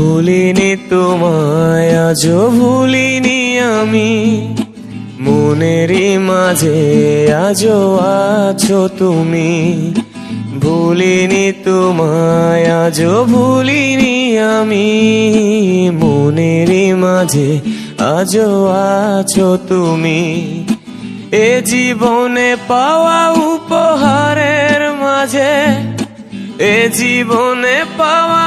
ভুলিনি তোমায়, আজও ভুলিনি আমি। মনেরই মাঝে আজও আছো তুমি। ভুলিনি তোমায়, আজও ভুলিনি আমি। মনেরই মাঝে আজও আছো তুমি। এ জীবনে পাওয়া উপহারের মাঝে, এ জীবনে পাওয়া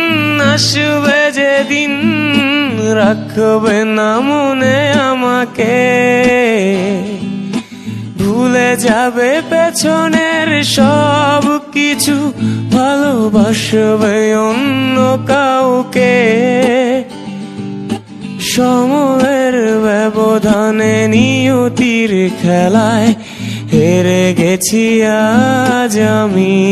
আসবে যেদিন রাখবে না মনে আমাকে। ভুলে যাবে পেছনের সব কিছু, ভালোবাসবে অন্য কাউকে। সময়ের ব্যবধানে নিয়তির খেলায় হেরে গেছি আজ আমি।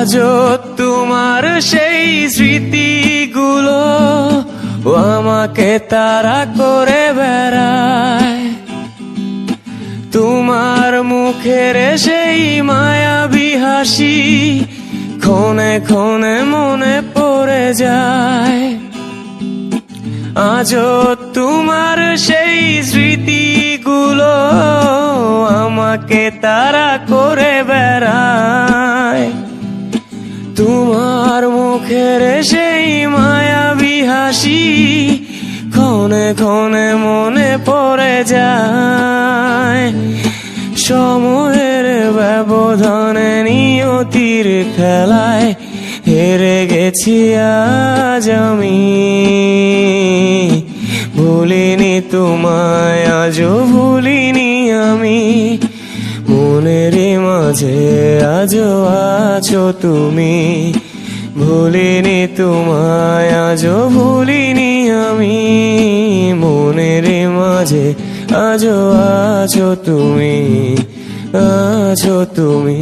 আজও তোমার সেই স্মৃতিগুলো ও আমাকে তারা করে বেড়ায়। তোমার মুখের সেই মায়াবী হাসি ক্ষণে ক্ষণে মনে পড়ে যায়। আজও তোমার সেই স্মৃতিগুলো আমাকে তারা করে বেড়ায়। তোমার মুখের সেই মায়াবী হাসি ক্ষণে ক্ষণে মনে পড়ে যায়। সময়ের ব্যবধানে নিয়তির খেলায় হেরে গেছি আজ আমি। ভুলিনি তোমায়, আজও ভুলিনি আমি। মনের মাঝে আজও আছো তুমি। ভুলিনি তোমায়, আজও ভুলিনি আমি। মনের মাঝে আজও আছো তুমি আছো তুমি।